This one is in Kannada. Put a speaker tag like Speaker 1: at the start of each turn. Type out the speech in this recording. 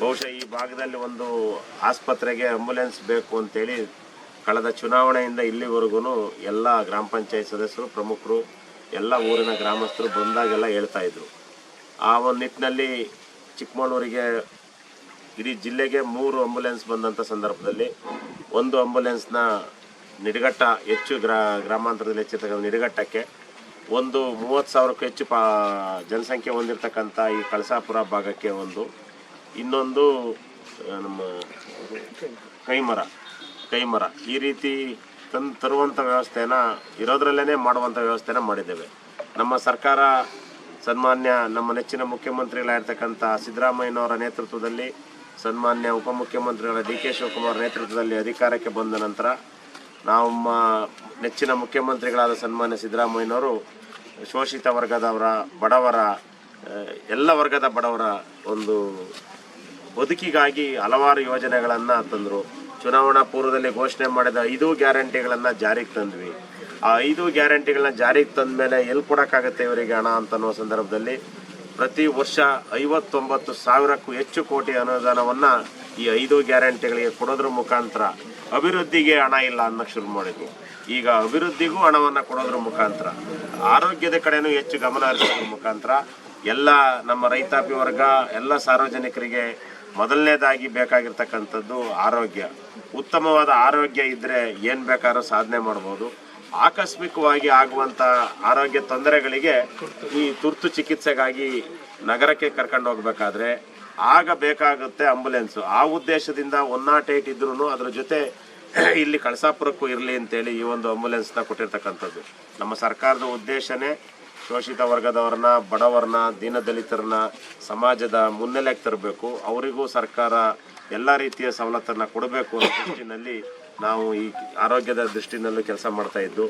Speaker 1: ಬಹುಶಃ ಈ ಭಾಗದಲ್ಲಿ ಒಂದು ಆಸ್ಪತ್ರೆಗೆ ಆಂಬ್ಯುಲೆನ್ಸ್ ಬೇಕು ಅಂತೇಳಿ ಕಳೆದ ಚುನಾವಣೆಯಿಂದ ಇಲ್ಲಿವರೆಗೂ ಎಲ್ಲ ಗ್ರಾಮ ಪಂಚಾಯತ್ ಸದಸ್ಯರು, ಪ್ರಮುಖರು, ಎಲ್ಲ ಊರಿನ ಗ್ರಾಮಸ್ಥರು ಬಂದಾಗೆಲ್ಲ ಹೇಳ್ತಾ ಇದ್ರು. ಆ ಒಂದು ನಿಟ್ಟಿನಲ್ಲಿ ಚಿಕ್ಕಮಗಳೂರಿಗೆ, ಇಡೀ ಜಿಲ್ಲೆಗೆ ಮೂರು ಆಂಬ್ಯುಲೆನ್ಸ್ ಬಂದಂಥ ಸಂದರ್ಭದಲ್ಲಿ ಒಂದು ಆಂಬುಲೆನ್ಸ್ನ ನಿಡಘಟ್ಟ ಹೆಚ್ಚು ಗ್ರಾ, ಗ್ರಾಮಾಂತರದಲ್ಲಿ ಹೆಚ್ಚಿರ್ತಕ್ಕಂಥ ನಿಡಗಟ್ಟಕ್ಕೆ ಒಂದು ಮೂವತ್ತು ಸಾವಿರಕ್ಕೂ ಹೆಚ್ಚು ಪಾ, ಜನಸಂಖ್ಯೆ ಹೊಂದಿರತಕ್ಕಂಥ ಈ ಕಳಸಾಪುರ ಭಾಗಕ್ಕೆ ಒಂದು ಇನ್ನೊಂದು ನಮ್ಮ ಕೈಮರ ಕೈಮರ. ಈ ರೀತಿ ತಂದು ತರುವಂಥ ವ್ಯವಸ್ಥೆನ ಇರೋದ್ರಲ್ಲೇ ಮಾಡುವಂಥ ವ್ಯವಸ್ಥೆನ ಮಾಡಿದ್ದೇವೆ. ನಮ್ಮ ಸರ್ಕಾರ ಸನ್ಮಾನ್ಯ, ನಮ್ಮ ನೆಚ್ಚಿನ ಮುಖ್ಯಮಂತ್ರಿಗಳಾಗಿರ್ತಕ್ಕಂಥ ಸಿದ್ದರಾಮಯ್ಯನವರ ನೇತೃತ್ವದಲ್ಲಿ ಸನ್ಮಾನ್ಯ ಉಪಮುಖ್ಯಮಂತ್ರಿಗಳ ಡಿ ಕೆ ಶಿವಕುಮಾರ್ ನೇತೃತ್ವದಲ್ಲಿ ಅಧಿಕಾರಕ್ಕೆ ಬಂದ ನಂತರ ನಮ್ಮ ನೆಚ್ಚಿನ ಮುಖ್ಯಮಂತ್ರಿಗಳಾದ ಸನ್ಮಾನ್ಯ ಸಿದ್ದರಾಮಯ್ಯನವರು ಶೋಷಿತ ವರ್ಗದವರ, ಬಡವರ ಎಲ್ಲ ವರ್ಗದ ಬಡವರ ಒಂದು ಬದುಕಿಗಾಗಿ ಹಲವಾರು ಯೋಜನೆಗಳನ್ನು ತಂದರು. ಚುನಾವಣಾ ಪೂರ್ವದಲ್ಲಿ ಘೋಷಣೆ ಮಾಡಿದ ಐದು ಗ್ಯಾರಂಟಿಗಳನ್ನು ಜಾರಿಗೆ ತಂದ್ವಿ. ಆ ಐದು ಗ್ಯಾರಂಟಿಗಳನ್ನ ಜಾರಿಗೆ ತಂದ ಮೇಲೆ ಎಲ್ಲಿ ಕೊಡೋಕ್ಕಾಗತ್ತೆ ಇವರಿಗೆ ಹಣ ಅಂತ ಅನ್ನೋ ಸಂದರ್ಭದಲ್ಲಿ ಪ್ರತಿ ವರ್ಷ ಐವತ್ತೊಂಬತ್ತು ಸಾವಿರಕ್ಕೂ ಹೆಚ್ಚು ಕೋಟಿ ಅನುದಾನವನ್ನು ಈ ಐದು ಗ್ಯಾರಂಟಿಗಳಿಗೆ ಕೊಡೋದ್ರ ಮುಖಾಂತರ ಅಭಿವೃದ್ಧಿಗೆ ಹಣ ಇಲ್ಲ ಅನ್ನೋಕ್ಕೆ ಶುರು ಮಾಡಿದ್ವಿ. ಈಗ ಅಭಿವೃದ್ಧಿಗೂ ಹಣವನ್ನು ಕೊಡೋದ್ರ ಮುಖಾಂತರ, ಆರೋಗ್ಯದ ಕಡೆನೂ ಹೆಚ್ಚು ಗಮನ ಹರಿಸೋದ್ರ ಮುಖಾಂತರ ಎಲ್ಲ ನಮ್ಮ ರೈತಾಪಿ ವರ್ಗ, ಎಲ್ಲ ಸಾರ್ವಜನಿಕರಿಗೆ ಮೊದಲನೇದಾಗಿ ಬೇಕಾಗಿರ್ತಕ್ಕಂಥದ್ದು ಆರೋಗ್ಯ. ಉತ್ತಮವಾದ ಆರೋಗ್ಯ ಇದ್ದರೆ ಏನು ಬೇಕಾದ್ರೂ ಸಾಧನೆ ಮಾಡ್ಬೋದು. ಆಕಸ್ಮಿಕವಾಗಿ ಆಗುವಂಥ ಆರೋಗ್ಯ ತೊಂದರೆಗಳಿಗೆ ಈ ತುರ್ತು ಚಿಕಿತ್ಸೆಗಾಗಿ ನಗರಕ್ಕೆ ಕರ್ಕೊಂಡು ಹೋಗ್ಬೇಕಾದ್ರೆ ಆಗ ಬೇಕಾಗುತ್ತೆ ಆಂಬುಲೆನ್ಸು ಆ ಉದ್ದೇಶದಿಂದ ಒನ್ ನಾಟ್ ಏಯ್ಟ್ ಇದ್ರೂ ಅದ್ರ ಜೊತೆ ಇಲ್ಲಿ ಕಳಸಾಪುರಕ್ಕೂ ಇರಲಿ ಅಂತೇಳಿ ಈ ಒಂದು ಆಂಬುಲೆನ್ಸ್ನ ಕೊಟ್ಟಿರ್ತಕ್ಕಂಥದ್ದು. ನಮ್ಮ ಸರ್ಕಾರದ ಉದ್ದೇಶನೇ ಶೋಷಿತ ವರ್ಗದವ್ರನ್ನ, ಬಡವರನ್ನ ದೀನದಲಿತರನ್ನ ಸಮಾಜದ ಮುನ್ನೆಲೆಗೆ ತರಬೇಕು. ಅವರಿಗೂ ಸರ್ಕಾರ ಎಲ್ಲ ರೀತಿಯ ಸವಲತ್ತನ್ನು ಕೊಡಬೇಕು ಅನ್ನೋ ದೃಷ್ಟಿನಲ್ಲಿ ನಾವು ಈ ಆರೋಗ್ಯದ ದೃಷ್ಟಿನಲ್ಲೂ ಕೆಲಸ ಮಾಡ್ತಾ ಇದ್ದು.